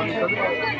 Gracias.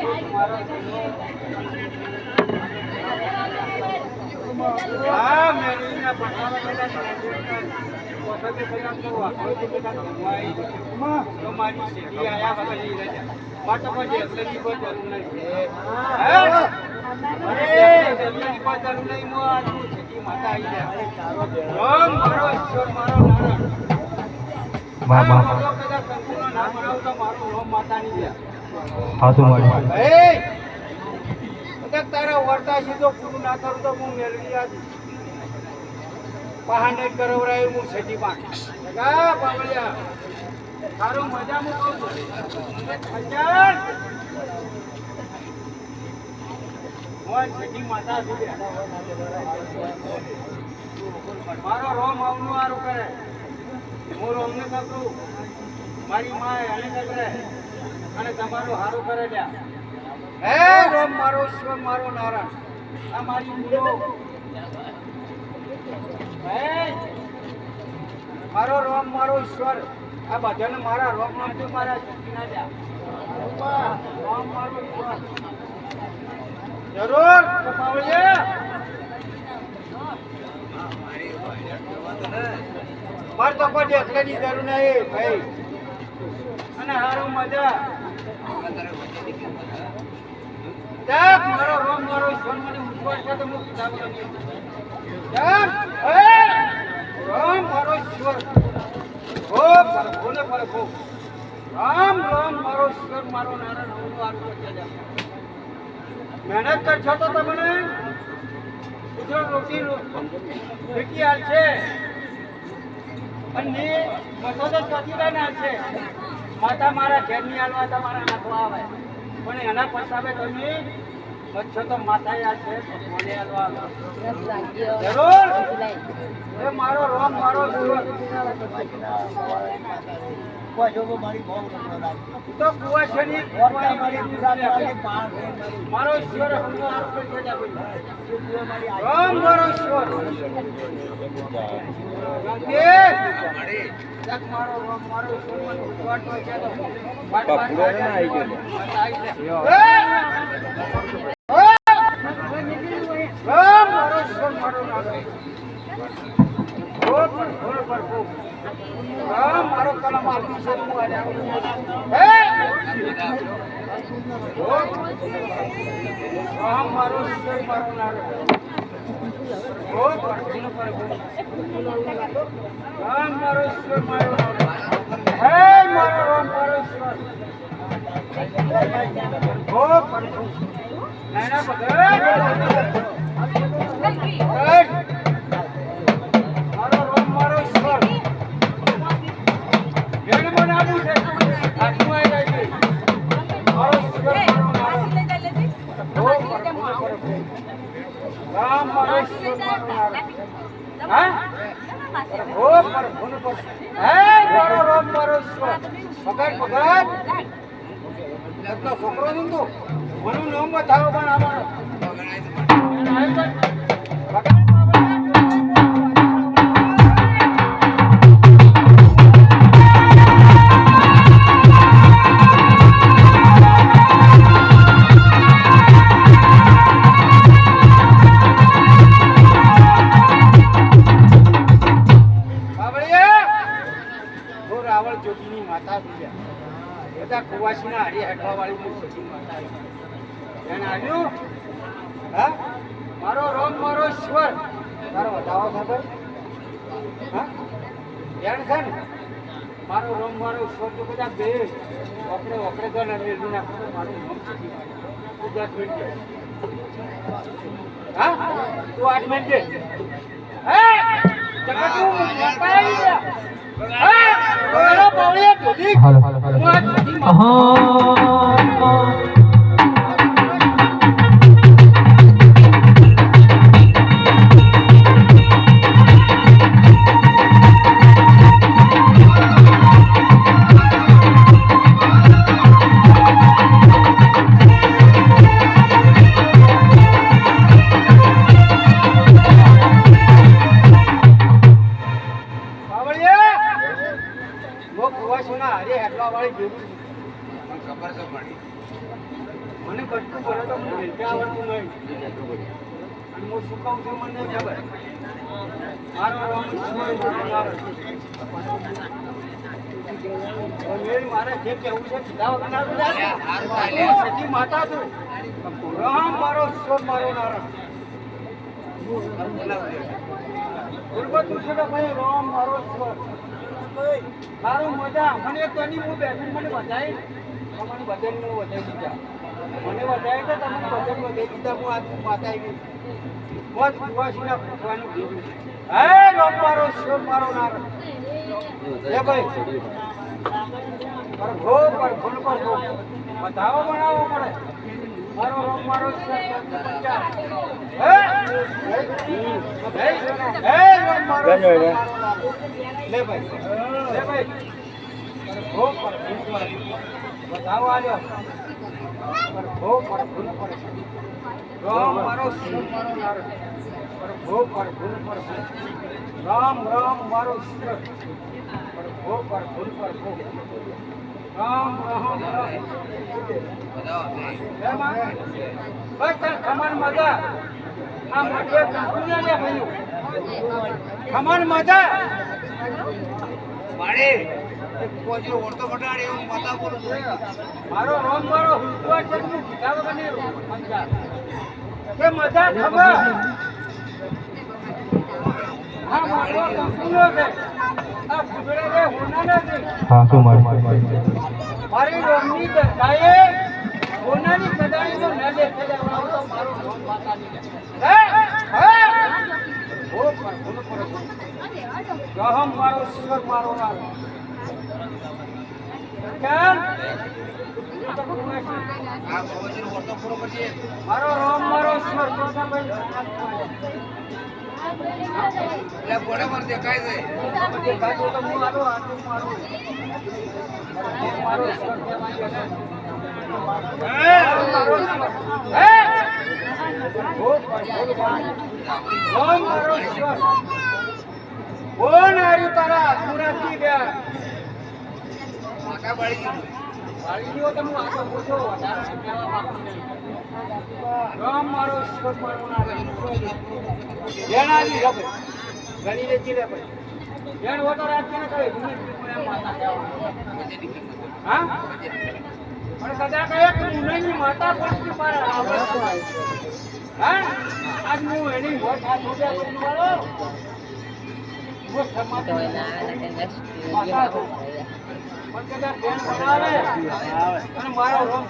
મારો નામ માતાની છે. હાથું મારી. તારા વર્તા સીધો પૂરું ના કરું તો હું મેળવી આજ. પહાડ કરવરાય હું છેટી પાક કા બાબળિયા તારું મજા હું કહું છેટી માતા મારો રોમ આવનું હારું કરે હું રોમને કકરું મારી માં એને કકરે અને તમારું હારું કરે હે? રોમ મારો શિવ મારો નારાયણ. આ મારી મૂળો હે? મારો રોમ મારો ઈશ્વર. આ બધાને મારા રોમ નામથી મારા શક્તિ ના જા રોમ મારો ઈશ્વર. જરૂર? કપાવજે મારે તો કોઈ એકલાની જરૂર નહીં ભાઈ. અને હારું મજા. દેખ મારો રોમ, મારો ઈશ્વર મને ઉઠવા તો હું કીધા વગર નહીં. રોમ, મારો ઈશ્વર. હો પ્રભુ ને પ્રભુ રામ રામ, મારો ઈશ્વર, મારો નારાયણ, હું આટલો છે. મહેનત કરશો તો તમને કુદરત રોટી રોટી હાલ છે. અને મતો તો ચોથીદાર ના છે. માતા મારા ઘેરની હાલવા તમારા નાખવા આવે. પણ એના પછાવે તમે મચ્છર તો માતા યાદ છે ભગવાને જરૂર? મારો રોમ મારો મારી ઈશ્વર. રામ મારો ઈશ્વર મારો ઈશ્વર મને ઉઠવાટ હોય છે તો વાટ વાટ વાટ આવી જાય. એ! એ! રામ મારો ઈશ્વર મારો નારાયણ. ઓ પર- ઓ પર- ઓ. રામ મારો કલમ આપી છે હું આજે આવું. હે! ઓ! રામ મારો છોકરો તું ભણું નામ બતાવો પણ અમારો હા? મારો રોમ, મારો ઈશ્વર તારો બતાવો ખબર હા? ધ્યાન છે ને, મારો રોમ, મારો ઈશ્વર તો બધા બે. ઓકડે ઓકડે તો મેળવી નાખો મારું હા? તું આઠ મિનિટ હે? હાલો હું મારો જે કહેવું છે માતા છું રામ મારો સ્વર મારો નારાયણ રામ મારો ઈશ્વર મારું મજા મને તો હું બેઠી મને વધાય તમારી ભજન હું વધાઈ દીધા મને વધાય તો તમને ભજન વધાઈ દીધા હું આજ માતા આવી મોત કુવાસીના પૂછવાનું કીધું હે રામ મારો ઈશ્વર મારો નારાયણ હે ભાઈ. પર ભો પર ભૂલ પર ભો. બધાઓ બનાવવો પડે મારો રોમ મારો હે? હે? રોમ મારો. લે ભાઈ. લે ભાઈ. પર ભો પર ભૂલ પર રામ. રામ રામ મારો રામ રામ. બસ ખમણ મજા આ લે ભાઈઓ ખમણ મજા મારો રોમ મારો હુકવા છે હું કીધા વગર નહીં રહું. મજા કે મજા ખબર? હા મારો કંપનીનો છે. આ ફૂગડે રે હોનાનો છે. હા શું મારી? મારી રોમની દશાએ હોનાની કદાઈ તો ન દેખે દેવાનો તો મારો રોમ માતાની છે. હે? હે? ઓ પર બોલો પર ગહમ મારો સુગર મારો કેમ મારો રોમ મારો ઈશ્વર પ્રતાપભાઈ દેખાતો તો હું આલો આટલું મારું મારો ઈશ્વર કહેવાય છે. મારો ઈશ્વર હે બોલો પર. રોમ મારો ઈશ્વર કોણ આવ્યું તારા હાથમાંથી ગયા માતા? પણ સદા કહે કે મુનઈની માતા કોણથી મારા? રાવણ કહેવાય. હા? આજ હું એની વાત હાથ ઉડ્યા કરીને મારો રોમ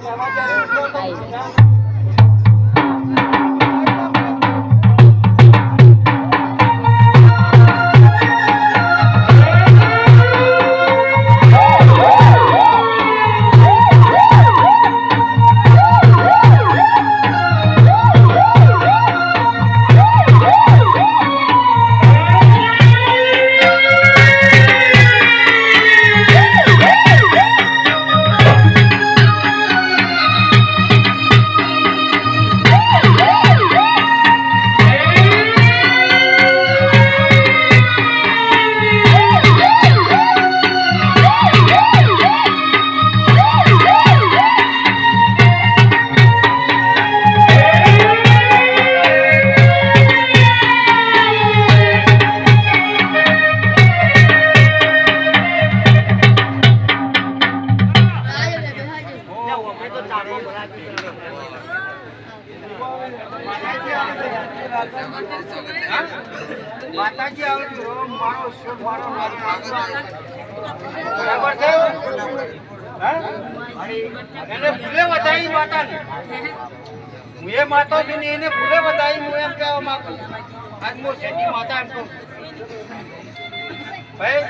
માતાજી આવજો. મારો શુભ મારો બરાબર છે? એને ભૂલે વધારી માતાને. હું એ એને ભૂલે વધારી હું એમ કહેવા માંગુ આજ હું માતા એમ કહું ભાઈ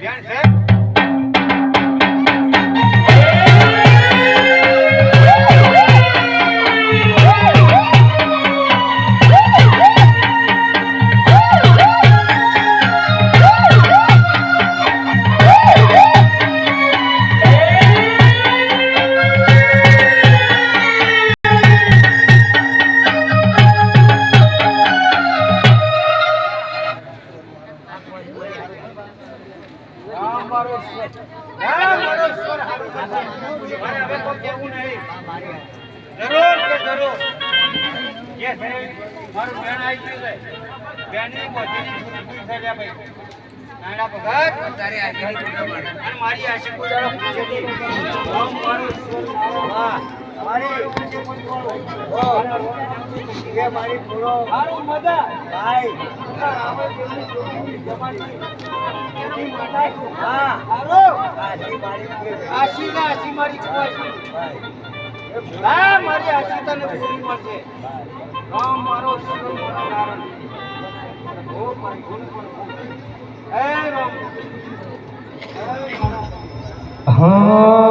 બેન છે? નાના ભગત, મારી આશી માતા છું. હા તને મળશે મારા હા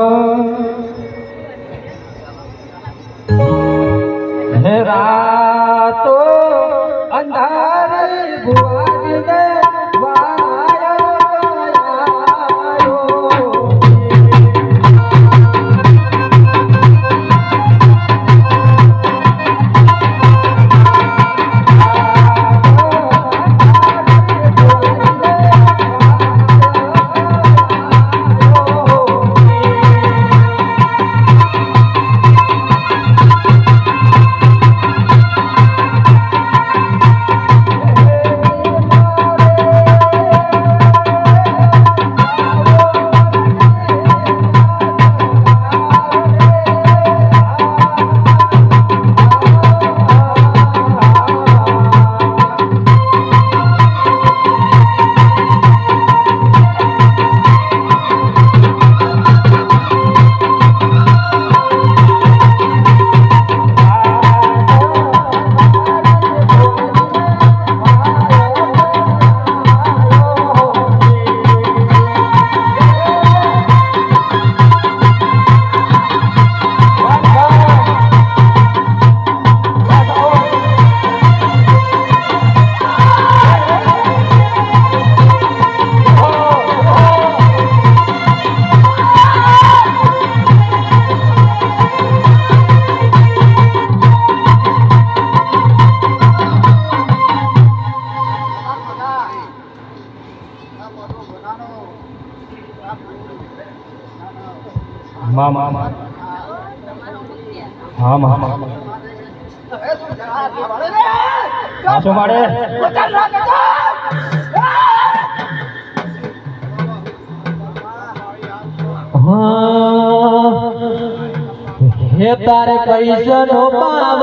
મા મા મા હા મારે તારે પૈસા નો પાવ